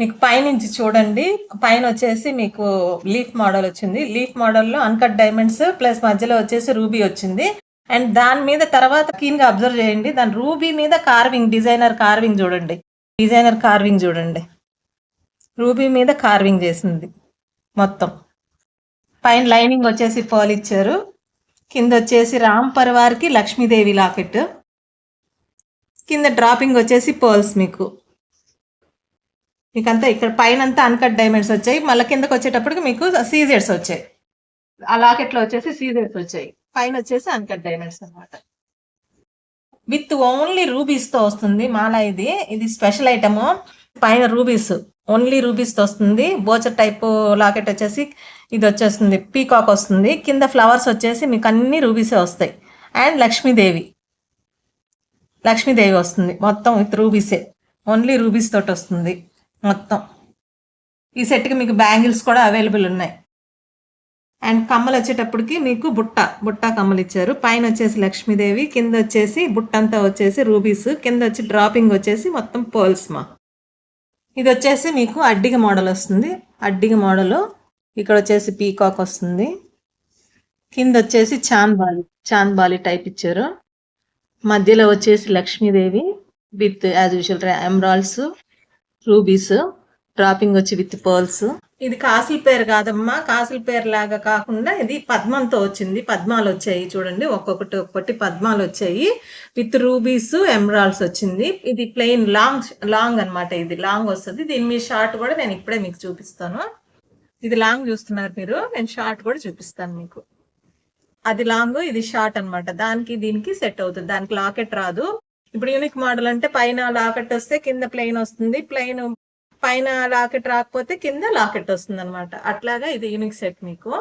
మీకు పైనుంచి చూడండి. పైన వచ్చేసి మీకు లీఫ్ మోడల్ వచ్చింది. లీఫ్ మోడల్లో అన్కట్ డైమండ్స్ ప్లస్ మధ్యలో వచ్చేసి రూబీ వచ్చింది. అండ్ దాని మీద తర్వాత keen అబ్జర్వ్ చేయండి. దాని రూబీ మీద కార్వింగ్ డిజైనర్ కార్వింగ్ చూడండి. డిజైనర్ కార్వింగ్ చూడండి. రూబీ మీద కార్వింగ్ చేసింది మొత్తం. పైన లైనింగ్ వచ్చేసి పాల్ ఇచ్చారు. కింద వచ్చేసి రామ్ పరివార్కి లక్ష్మీదేవి లాకెట్. కింద డ్రాపింగ్ వచ్చేసి పర్ల్స్ మీకు. మీకు అంతా ఇక్కడ పైన అంతా అన్కట్ డైమండ్స్ వచ్చాయి. మళ్ళీ కిందకి వచ్చేటప్పటికి మీకు సీజర్స్ వచ్చాయి. ఆ లాకెట్లో వచ్చేసి సీజర్స్ వచ్చాయి. పైన వచ్చేసి అన్కట్ డైమండ్స్ అన్నమాట. విత్ ఓన్లీ రూబీస్తో వస్తుంది మాల ఇది. ఇది స్పెషల్ ఐటమ్ పైన రూబీస్ ఓన్లీ రూబీస్తో వస్తుంది. బోచర్ టైప్ లాకెట్ వచ్చేసి ఇది వచ్చేస్తుంది. పీకాక్ వస్తుంది. కింద ఫ్లవర్స్ వచ్చేసి మీకు అన్ని రూబీసే వస్తాయి. అండ్ లక్ష్మీదేవి. లక్ష్మీదేవి వస్తుంది. మొత్తం విత్ రూబీసే ఓన్లీ రూబీస్ తోటి వస్తుంది. మొత్తం. ఈ సెట్కి మీకు బ్యాంగిల్స్ కూడా అవైలబుల్ ఉన్నాయి. అండ్ కమ్మలు వచ్చేటప్పటికి మీకు బుట్ట బుట్ట కమ్మలు ఇచ్చారు. పైన వచ్చేసి లక్ష్మీదేవి కింద వచ్చేసి బుట్ట అంతా వచ్చేసి రూబీస్ కింద వచ్చి డ్రాపింగ్ వచ్చేసి మొత్తం పర్ల్స్ మా. ఇది వచ్చేసి మీకు అడ్డిగ మోడల్ వస్తుంది. అడ్డిగ మోడల్ ఇక్కడ వచ్చేసి పీకాక్ వస్తుంది. కింద వచ్చేసి చాన్ బాలి బాలి టైప్ ఇచ్చారు. మధ్యలో వచ్చేసి Lakshmidevi with as usual emeralds rubies dropping వచ్చి విత్ పర్ల్స్. ఇది కాసుల పేరు కాదమ్మా. కాసుల పేరు లాగా కాకుండా ఇది పద్మంతో వచ్చింది. పద్మాలు వచ్చాయి చూడండి. ఒక్కొక్కటి ఒక్కొక్కటి పద్మాలు వచ్చాయి. విత్ రూబీస్ ఎమరాల్డ్స్ వచ్చింది. ఇది ప్లెయిన్ లాంగ్ లాంగ్ అన్నమాట ఇది. లాంగ్ వస్తుంది. దీని మీ షార్ట్ కూడా నేను ఇప్పుడే మీకు చూపిస్తాను. ఇది లాంగ్ చూస్తున్నారు మీరు. నేను షార్ట్ కూడా చూపిస్తాను మీకు. అది లాంగ్ ఇది షార్ట్ అన్నమాట. దానికి దీనికి సెట్ అవుతుంది. దానికి లాకెట్ రాదు. ఇప్పుడు యూనిక్ మోడల్ అంటే పైన లాకెట్ వస్తే కింద ప్లెయిన్ వస్తుంది. ప్లెయిన్ పైన లాకెట్ రాకపోతే కింద లాకెట్ వస్తుంది అనమాట అట్లాగా ఇది యూనిక్ సెట్ మీకు.